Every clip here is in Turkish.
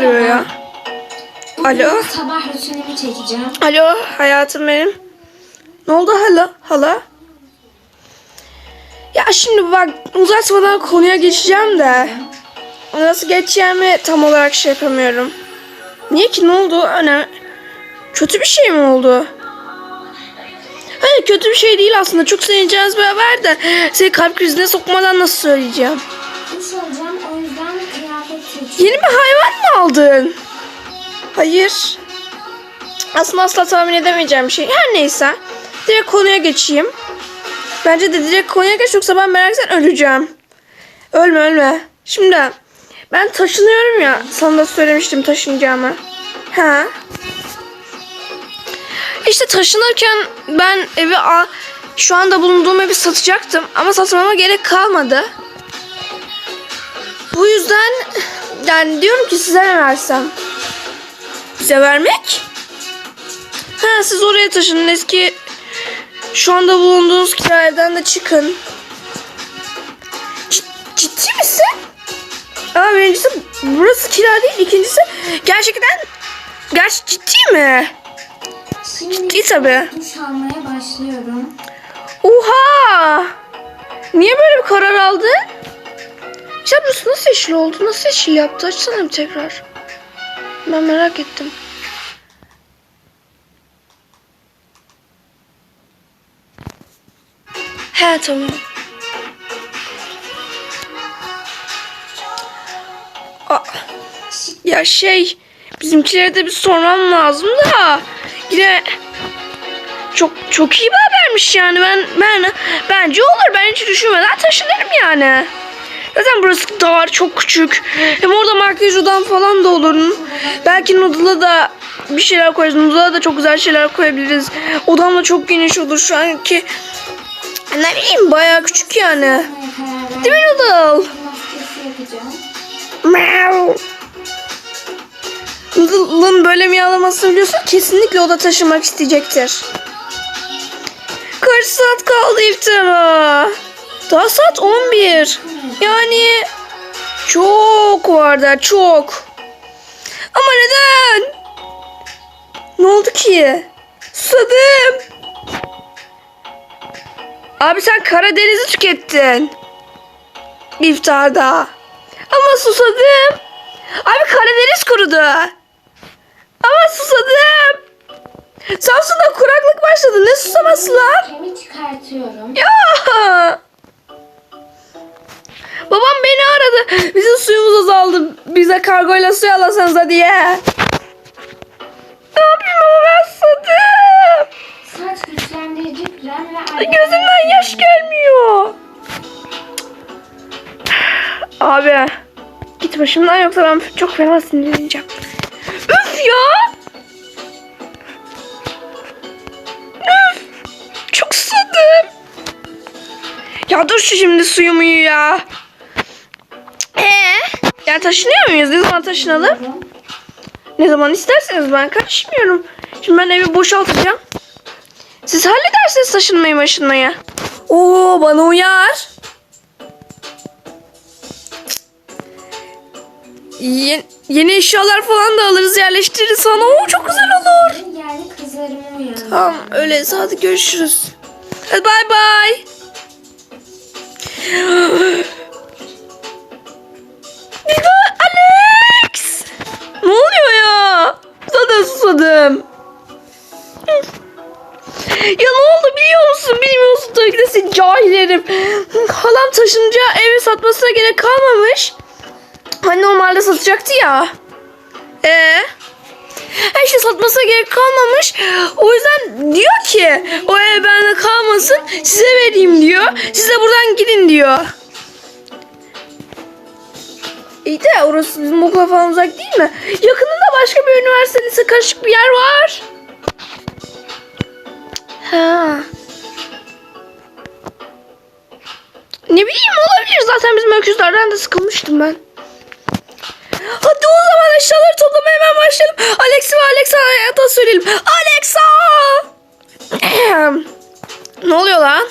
niye arıyor ya? Bugün Alo? sabah rutinimi çekeceğim. Alo hayatım benim. Ne oldu hala? Hala? Ya şimdi bak uzatmadan konuya geçeceğim de. Nasıl geçeceğimi tam olarak şey yapamıyorum. Niye ki ne oldu? Hani kötü bir şey mi oldu? Hayır kötü bir şey değil aslında. Çok sevineceğiniz bir haber de seni kalp krizine sokmadan nasıl söyleyeceğim? Yeni bir hayvan mı aldın? Hayır. Aslında asla tahmin edemeyeceğim bir şey. Her neyse. Direkt konuya geçeyim. Bence de direkt konuya geç yoksa ben meraktan öleceğim. Ölme ölme. Şimdi ben taşınıyorum ya. Sana da söylemiştim taşınacağımı. Ha. İşte taşınırken ben evi a- şu anda bulunduğum evi satacaktım ama satmama gerek kalmadı. Bu yüzden yani diyorum ki size ne versem? Size vermek? Ha siz oraya taşının eski şu anda bulunduğunuz kira evden de çıkın. Cid- ciddi misin? Ama birincisi burası kira değil. ikincisi gerçekten gerçi ciddi mi? Şimdi Ciddi tabii. duş almaya başlıyorum. Oha! Niye böyle bir karar aldın? Ya nasıl yeşil oldu? Nasıl yeşil yaptı? Açsana bir tekrar. Ben merak ettim. He tamam. Ya şey bizimkilere de bir sormam lazım da yine çok çok iyi bir habermiş yani ben ben bence olur ben hiç düşünmeden taşınırım yani. Zaten burası dar çok küçük. Hem orada makyaj odam falan da olur. Belki noodle'a da bir şeyler koyarız. Noodle'a da çok güzel şeyler koyabiliriz. Odam da çok geniş olur şu anki. Ne bileyim bayağı küçük yani. Değil mi. Noodle? Noodle'ın böyle miyavlamasını biliyorsun kesinlikle o da taşımak isteyecektir. Kaç saat kaldı iftara? Daha saat 11. Yani çok var der çok. Ama neden? Ne oldu ki? Susadım. Abi sen Karadeniz'i tükettin. İftarda. Ama susadım. Abi Karadeniz kurudu. Ama susadım. Samsun'da kuraklık başladı. Ne susaması lan? Kemi çıkartıyorum. Ya. Babam beni aradı. Bizim suyumuz azaldı. Bize kargoyla su alasanıza diye. Ne yapayım ama ben susadım. Saç güçlendirici krem ve Gözümden yaş gelmiyor. Abi. Git başımdan yoksa ben çok fena sinirleneceğim. Üf ya. Üf. Çok susadım. Ya dur şu şimdi suyumu ya. Ee, ya taşınıyor muyuz? Ne zaman taşınalım? Ne zaman isterseniz ben karışmıyorum. Şimdi ben evi boşaltacağım. Siz halledersiniz taşınmayı maşınmayı. Oo bana uyar. Yeni, yeni eşyalar falan da alırız yerleştiririz sana. Oo çok güzel olur. Yani kızlarımı. Tamam öyleyse hadi görüşürüz. Hadi bay bay. Zaten susadım. Ya ne oldu biliyor musun? Bilmiyorsun tabii ki de seni cahil herif. Halam taşınınca evi satmasına gerek kalmamış. Hani normalde satacaktı ya. Ee? Her şey satmasına gerek kalmamış. O yüzden diyor ki o ev bende kalmasın size vereyim diyor. Size buradan gidin diyor. İyi de orası bizim okula falan uzak değil mi? Yakınında başka bir üniversite lise karışık bir yer var. Ha. Ne bileyim olabilir zaten bizim öküzlerden de sıkılmıştım ben. Hadi o zaman eşyaları toplamaya hemen başlayalım. Alexa ve Alexa'ya da söyleyelim. Alexa! ne oluyor lan?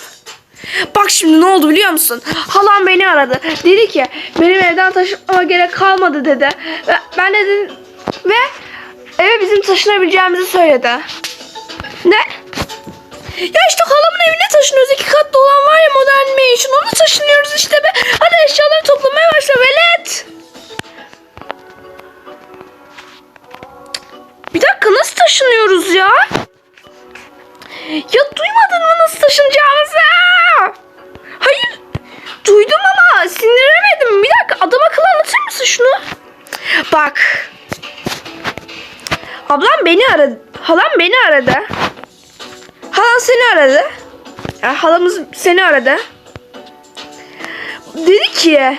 Bak şimdi ne oldu biliyor musun? Halam beni aradı. Dedi ki benim evden taşınmama gerek kalmadı dedi. Ve Ben de dedim ve eve bizim taşınabileceğimizi söyledi. Ne? Ya işte halamın evine taşınıyoruz. iki katlı olan var ya modern mansion. Ona taşınıyoruz işte be. Hadi eşyaları toplamaya başla velet. Bir dakika nasıl taşınıyoruz ya? Ya duymadın mı nasıl taşınacağımızı? Duydum ama sindiremedim. Bir dakika adam akıllı anlatır mısın şunu? Bak. Ablam beni aradı. Halam beni aradı. Halan seni aradı. Ya, halamız seni aradı. Dedi ki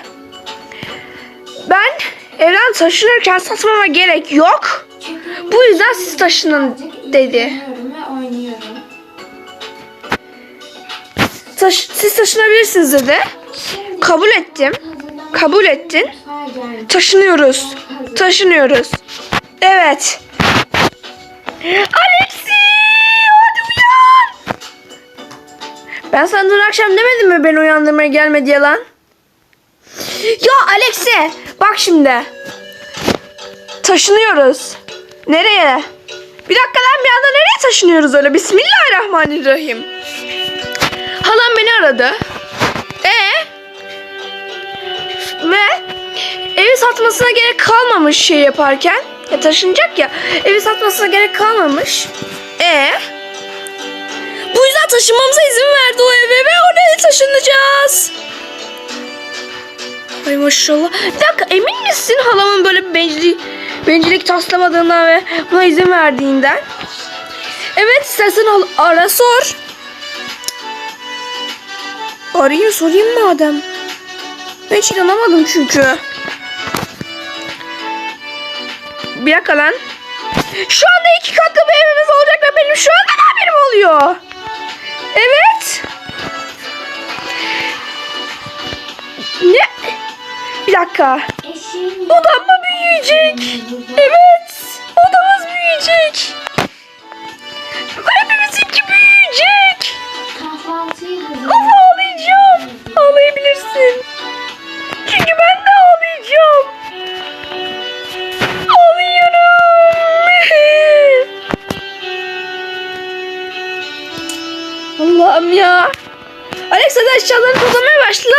ben evden taşınırken satmama gerek yok. Bu yüzden siz taşının dedi. Taş, siz taşınabilirsiniz dedi. Kabul ettim. Kabul ettin. Taşınıyoruz. Taşınıyoruz. Evet. Alexi! Hadi uyan! Ben sana dün akşam demedim mi beni uyandırmaya gelme diye lan? Ya Alexi! Bak şimdi. Taşınıyoruz. Nereye? Bir dakika lan bir anda nereye taşınıyoruz öyle? Bismillahirrahmanirrahim. Halam beni aradı. Ve evi satmasına gerek kalmamış şey yaparken. Ya taşınacak ya. Evi satmasına gerek kalmamış. E Bu yüzden taşınmamıza izin verdi o eve ve oraya taşınacağız. Ay maşallah. Bir dakika emin misin halamın böyle bir bencillik, bencillik taslamadığından ve buna izin verdiğinden? Evet istersen ara sor. Arayayım sorayım madem. Ben hiç inanamadım çünkü. Bir dakika lan. Şu anda iki katlı bir evimiz olacak ve benim şu anda da haberim oluyor. Evet. Ne? Bir dakika. Odam mı büyüyecek? Evet. Odamız büyüyecek. Hepimizinki büyüyecek. Of ağlayacağım. Ağlayabilirsin. Allah'ım ya. Alex hadi eşyalarını toplamaya başla.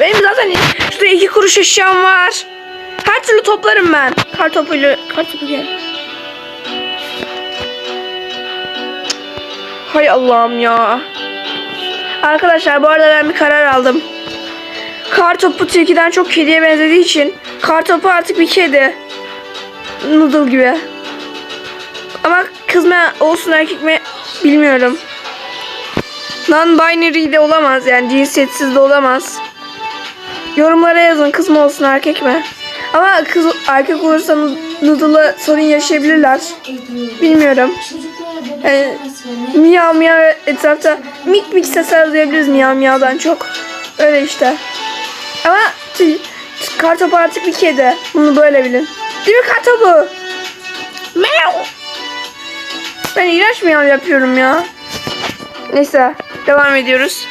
Benim zaten şurada iki kuruş eşyam var. Her türlü toplarım ben. Kar topuyla, kar topu gel. Hay Allah'ım ya. Arkadaşlar bu arada ben bir karar aldım. Kar topu tilkiden çok kediye benzediği için kar topu artık bir kedi. Noodle gibi. Ama kız mı olsun erkek mi bilmiyorum. Non-binary de olamaz yani cinsiyetsiz de olamaz. Yorumlara yazın kız mı olsun erkek mi? Ama kız erkek olursa Noodle'a sorun yaşayabilirler. Bilmiyorum. Da Ee, Miyav miyav etrafta mik mik sesler duyabiliriz miyav miyavdan çok. Öyle işte. Ama kartopu artık bir kedi. Bunu böyle bilin. Değil mi kartopu? Miyav. Ben iğrenç miyav yapıyorum ya. Neyse devam ediyoruz.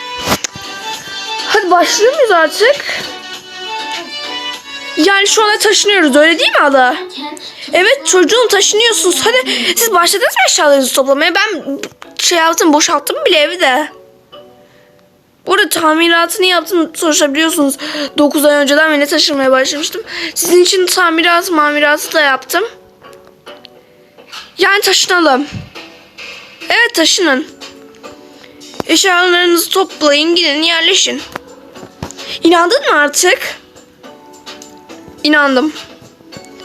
Hadi başlıyor muyuz artık? Yani şu anda taşınıyoruz öyle değil mi Ada? Evet çocuğun taşınıyorsunuz. Hadi siz başladınız mı eşyalarınızı toplamaya? Ben şey yaptım boşalttım bile evi de. Burada tamiratını yaptım sonuçta biliyorsunuz 9 ay önceden beni taşınmaya başlamıştım. Sizin için tamirat mamiratı da yaptım. Yani taşınalım. Evet taşının. Eşyalarınızı toplayın gidin yerleşin. İnandın mı artık? İnandım.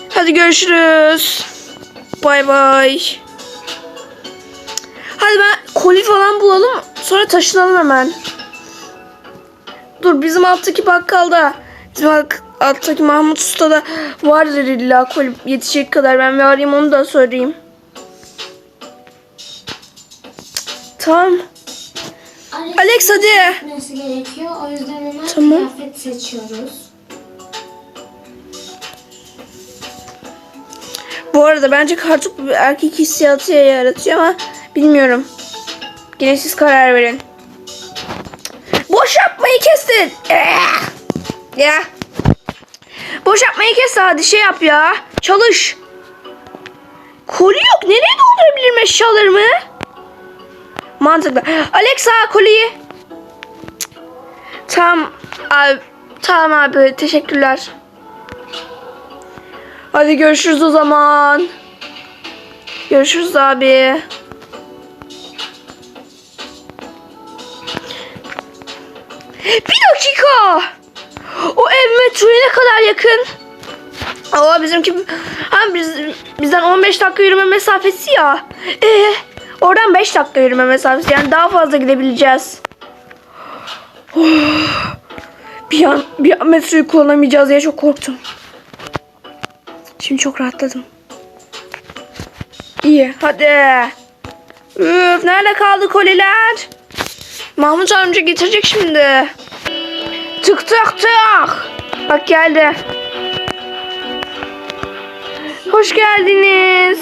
Hadi görüşürüz. Bay bay. Hadi ben koli falan bulalım. Sonra taşınalım hemen. Dur bizim alttaki bakkalda. Bizim alt- alttaki Mahmut Usta'da vardır illa koli yetişecek kadar. Ben bir arayayım onu da söyleyeyim. Tamam. Alex, hadi. Gerekiyor. O yüzden hemen Tamam. kıyafet seçiyoruz. Bu arada bence kartopu bir erkek hissiyatı yaratıyor ama bilmiyorum. Yine siz karar verin. Boş yapmayı kesin. Eh! Ya. Boş yapmayı kes hadi şey yap ya. Çalış. Koli yok. Nereye doldurabilirim eşyalarımı? Mantıklı. Alexa. Cık. Tamam abi. Tamam abi teşekkürler. Hadi görüşürüz o zaman. Görüşürüz abi. Bir dakika. O ev metroya ne kadar yakın? Aa bizimki ha, biz, bizden 15 dakika yürüme mesafesi ya. Ee, oradan 5 dakika yürüme mesafesi yani daha fazla gidebileceğiz. Bir an bir an metroyu kullanamayacağız diye çok korktum. Şimdi çok rahatladım. İyi hadi. Üf, nerede kaldı koliler? Mahmut amca getirecek şimdi. Tık tık tık. Bak geldi. Hoş geldiniz.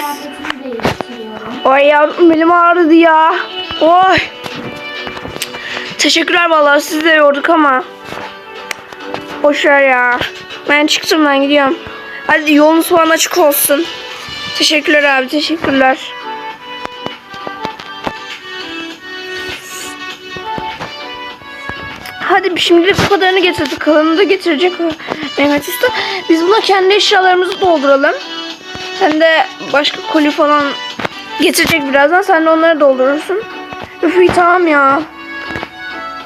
Ay yavrum belim ağrıdı ya. Oy. Teşekkürler vallahi sizi de yorduk ama. Boş ver ya. Ben çıktım ben gidiyorum. Hadi yolunuz falan açık olsun. Teşekkürler abi teşekkürler. Hadi şimdilik bu kadarını getirdik. Kalanını da getirecek Mehmet Usta. Biz buna kendi eşyalarımızı dolduralım. Sen de başka koli falan getirecek birazdan. Sen de onları doldurursun. Üf iyi tamam ya.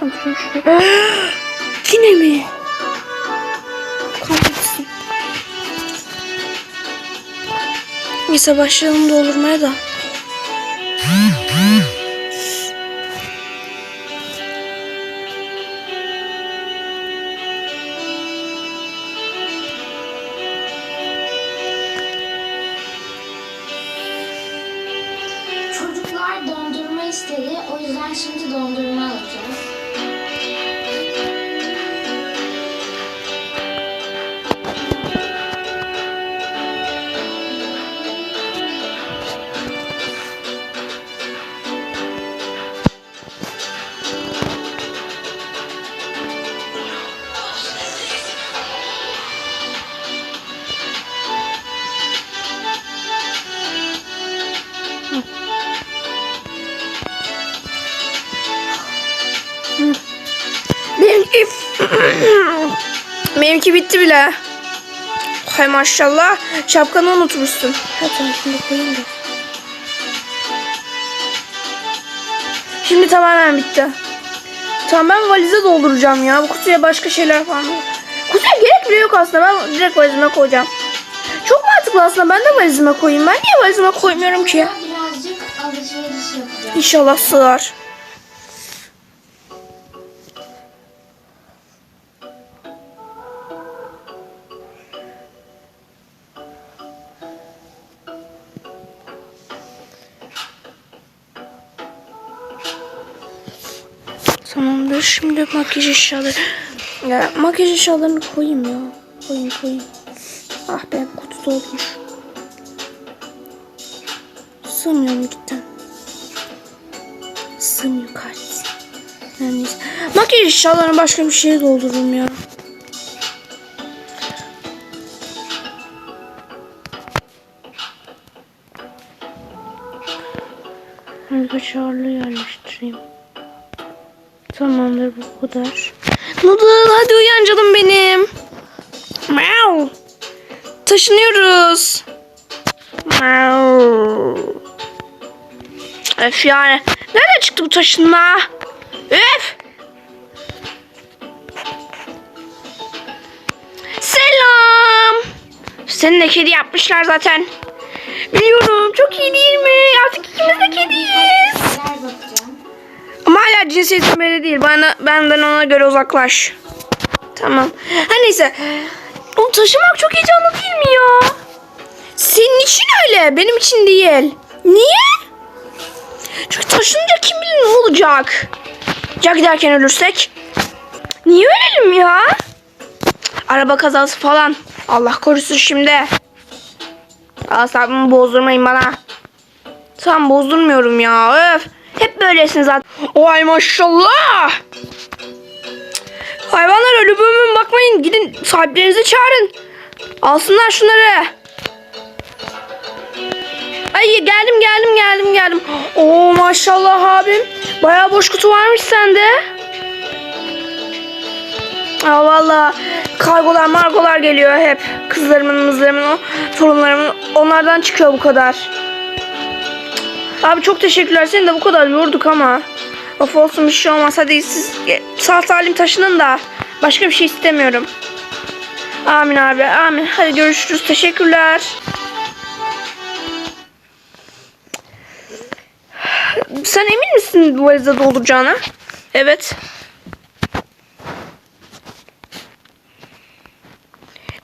Yine mi? Kahretsin. Neyse başlayalım doldurmaya da. Benimki... Bitti bile. Hay maşallah. Şapkanı unutmuşsun. Ha tamam şimdi koyayım da. Şimdi tamamen bitti. Tamam ben valize dolduracağım ya. Bu kutuya başka şeyler falan. Kutuya gerek bile yok aslında. Ben direkt valizime koyacağım. Çok mantıklı aslında. Ben de valizime koyayım. Ben niye valizime koymuyorum ki? Birazcık alışveriş yapacağız. İnşallah sığar. Makyaj eşyaları. Ya, makyaj eşyalarını koyayım ya. Koyayım koyayım. Ah be kutu dolmuş. Sığmıyorum cidden. Sığmıyor kahretsin. Yani. Makyaj eşyalarını başka bir şeye doldururum ya. Kaşarlı yerleştireyim. Tamamdır bu kadar. Noodle hadi uyan canım benim. Meow. Taşınıyoruz. Meow. Öf yani. Nereden çıktı bu taşınma? Öf. Selam. Senin de kedi yapmışlar zaten. Biliyorum. Çok Hala cinsiyetim belli değil. Bana, benden ona göre uzaklaş. Tamam. Her neyse. Onu taşımak çok heyecanlı değil mi ya? Senin için öyle. Benim için değil. Niye? Çünkü taşınınca kim bilir ne olacak? Ya giderken ölürsek? Niye ölelim ya? Araba kazası falan. Allah korusun şimdi. Asabımı bozdurmayın bana. Tamam bozdurmuyorum ya. Öf. Hep böylesin zaten. Vay maşallah. Hayvanlar ölümümün bakmayın. Gidin sahiplerinizi çağırın. Alsınlar şunları. Ay geldim geldim geldim geldim. Oo maşallah abim. Bayağı boş kutu varmış sende. Aa valla kargolar margolar geliyor hep. Kızlarımın mızlarımın torunlarımın onlardan çıkıyor bu kadar. Abi çok teşekkürler. Seni de bu kadar yorduk ama. Of olsun bir şey olmaz. Hadi siz e, sağ salim taşının da. Başka bir şey istemiyorum. Amin abi amin. Hadi görüşürüz. Teşekkürler. Sen emin misin bu valize dolduracağına? Evet.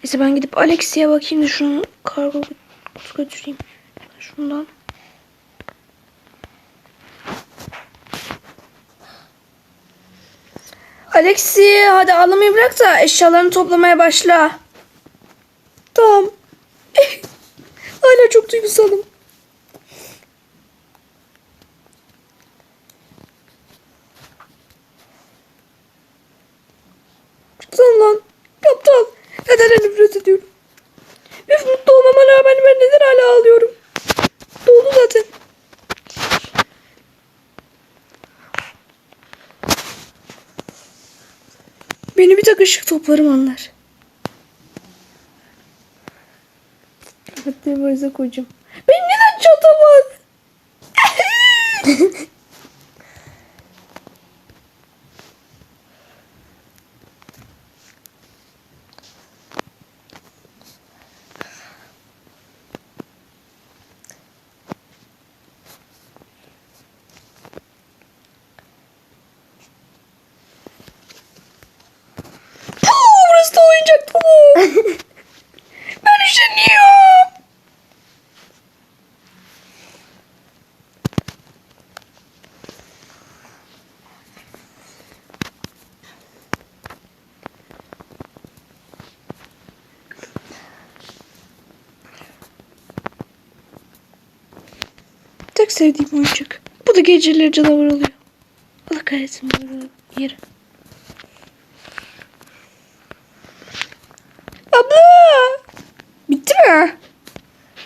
Neyse ben gidip Alexi'ye bakayım da şunu kargo kutu götüreyim. Şundan. Alexi hadi ağlamayı bırak da eşyalarını toplamaya başla. Tamam. Hala çok duygusalım. Aptal lan. Aptal. Neden nefret ediyorum? Üf mutlu olmama rağmen ben neden hala ağlıyorum? Doğdu zaten. Beni bir tek ışık toplarım anlar. Hatta valize koyacağım. Benim neden çantam var? Puh, burası da oyuncak dolu. ben üşeniyorum. Tek sevdiğim oyuncak. Bu da geceleri canavar oluyor. Allah kahretsin böyle yeri. Abla! Bitti mi?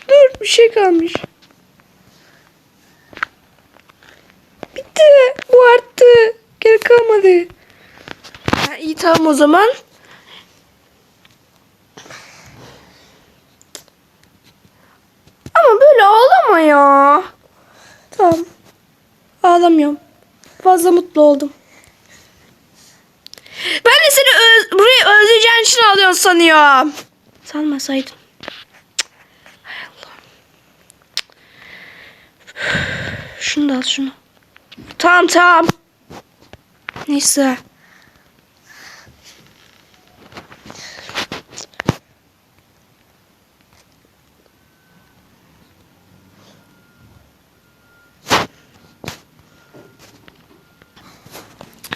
Dur bir şey kalmış. Bitti. Bu arttı. Gerek kalmadı. Ha, iyi tamam o zaman. Ama böyle ağlama ya. Tamam. Ağlamıyorum. Fazla mutlu oldum. Ben de seni öz- burayı özleyeceğin için alıyorsun sanıyorum. Sanmasaydın. Cık. Hay Allah. Cık. Şunu da al şunu. Tamam tamam. Neyse.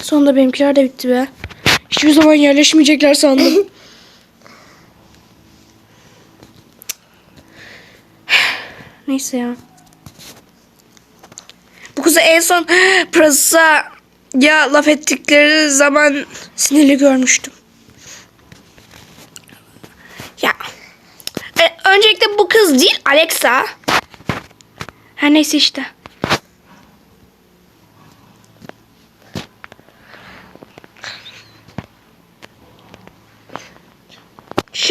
Sonunda benimkiler de bitti be. Hiçbir zaman yerleşmeyecekler sandım. Neyse ya. Bu kızı en son Praz'a ya laf ettikleri zaman sinirli görmüştüm. Ya. E, öncelikle bu kız değil Alexa. Her neyse işte.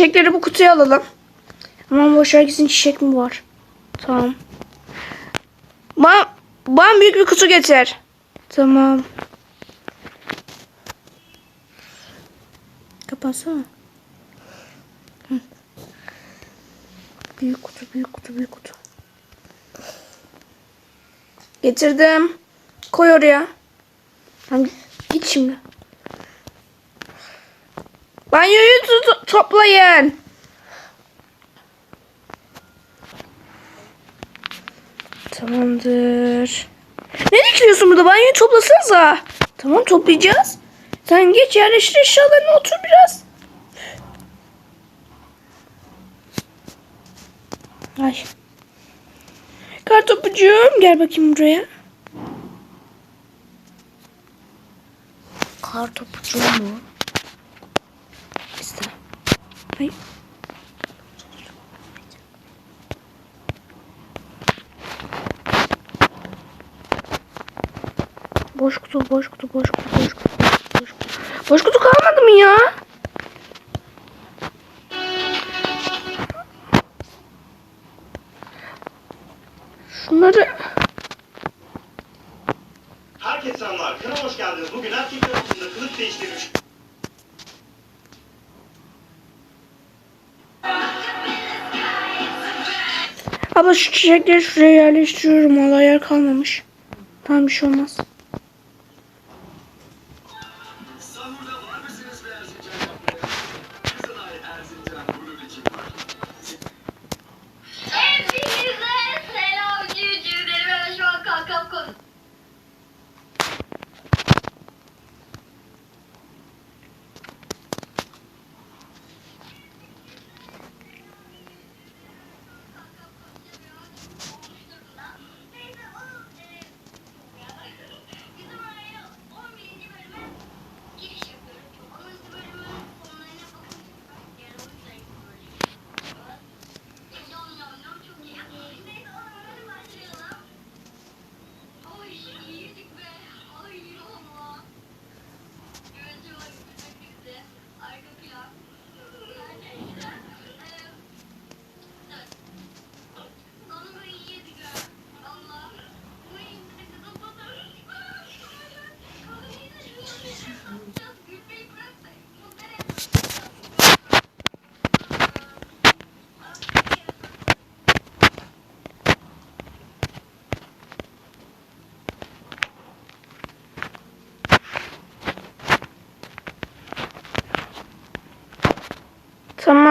Çiçekleri bu kutuya alalım. Aman boşver gitsin çiçek mi var? Tamam. Bana, bana büyük bir kutu getir. Tamam. Kapatsana. Büyük kutu, büyük kutu, büyük kutu. Getirdim. Koy oraya. Tamam, git şimdi. Banyoyu to- toplayın. Tamamdır. Ne dikiliyorsun burada? Banyoyu toplasanıza. Tamam toplayacağız. Sen geç yerleştir eşyalarını otur biraz. Ay. Kartopucuğum gel bakayım buraya. Kar topucu mu? yapayım? Boş kutu, boş kutu, boş kutu, boş kutu, boş kutu. Boş kutu kalmadı mı ya? Şunları... Herkese anlar. Kanala hoş geldiniz. Bugün erkekler arasında kılık değiştirmiş. Abla şu çiçekleri şuraya yerleştiriyorum. Valla yer kalmamış. Tamam bir şey olmaz.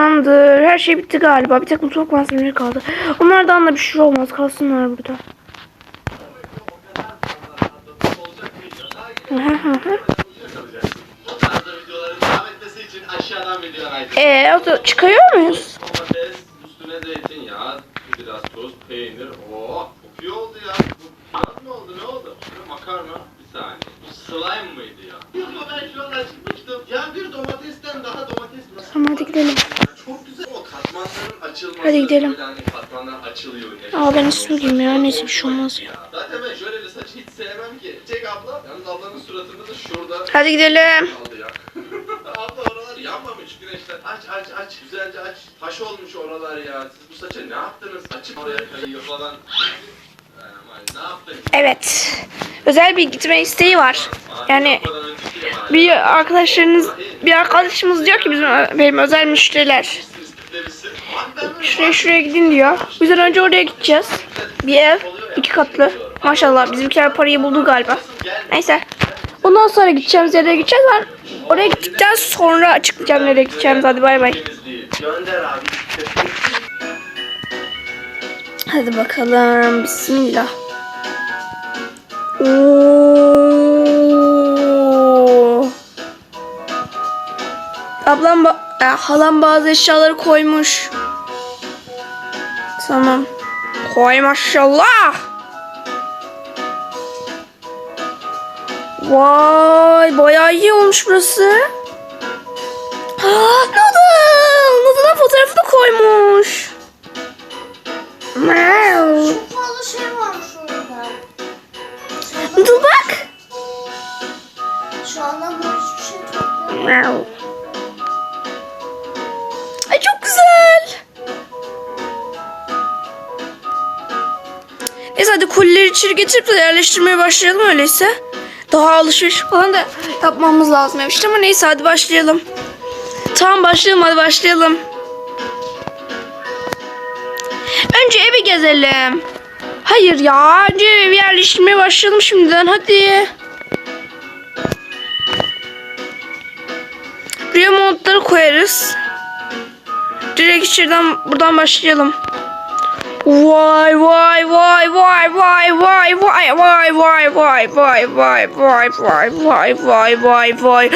Tamamdır. Her şey bitti galiba. Bir tek mutfak malzemeleri kaldı. Onlardan da bir şey olmaz. Kalsınlar burada. Hı hı hı hı. Bu tarzda videoların devam etmesi için aşağıdan video like. Ee, o da çıkıyor muyuz? Domates, üstüne zeytinyağı, biraz tuz, peynir. Oo, çok iyi oldu ya. Bu pilav mı oldu, ne oldu? Şöyle makarna, bir saniye. Bu slime mıydı ya? Yok ben şu an açmıştım. Ya bir domatesten daha domates nasıl? Tamam, hadi gidelim. Ya Çok güzel. O katmanların açılması. Hadi gidelim. Aa, ben söyleyeyim ya, neyse, bir şey olmaz ya. Zaten ben şöyle bir saçı hiç sevmem ki. Çek abla. Yalnız ablanın suratında da şurada Hadi gidelim. Abla oralar yanmamış güneşten. Aç aç aç güzelce aç. Taş olmuş oralar ya. Siz bu saça ne yaptınız? Açıp oraya kayıyor falan. Evet. Özel bir gitme isteği var. Yani bir arkadaşlarınız bir arkadaşımız diyor ki bizim benim özel müşteriler. Şuraya şuraya gidin diyor. Biz önce oraya gideceğiz. Bir ev iki katlı. Maşallah bizimkiler parayı buldu galiba. Neyse. Ondan sonra gideceğimiz yere gideceğiz. Ben oraya gittikten sonra açıklayacağım nereye gideceğimiz. Hadi bay bay. Hadi bakalım. Bismillah. Ablam ba ya, halam bazı eşyaları koymuş. Tamam. Koy maşallah. Vay bayağı iyi olmuş burası. Aa, Noodle. Noodle'ın fotoğrafını koymuş. Meow. Çok fazla şey varmış orada. Noodle bak. Şu anda bu hiçbir şey topluyorum. Kolileri içeri getirip de yerleştirmeye başlayalım öyleyse. Daha alışveriş falan da yapmamız lazım işte ama neyse hadi başlayalım. Tamam başlayalım hadi başlayalım. Önce evi gezelim. Hayır ya önce evi yerleştirmeye başlayalım şimdiden hadi. Buraya montları koyarız. Direkt içeriden buradan başlayalım. Vay vay vay vay vay vay vay vay vay vay vay vay vay vay vay vay vay vay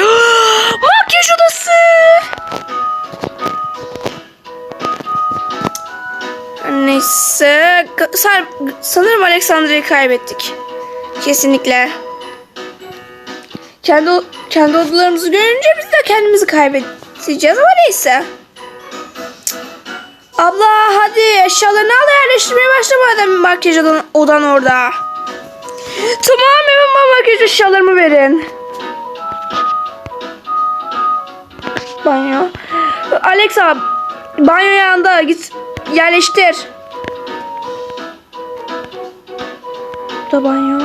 Makyaj odası. Neyse san- sanırım Alexandra'yı kaybettik. Kesinlikle. Kendi kendi odalarımızı görünce biz de kendimizi kaybedeceğiz ama neyse. Abla hadi eşyalarını al yerleştirmeye başla madem makyaj odan, odan orada. Tamam hemen Tamam arkadaşlar şalırımı verin. Banyo. Alexa banyo yanında git yerleştir. Bu banyo.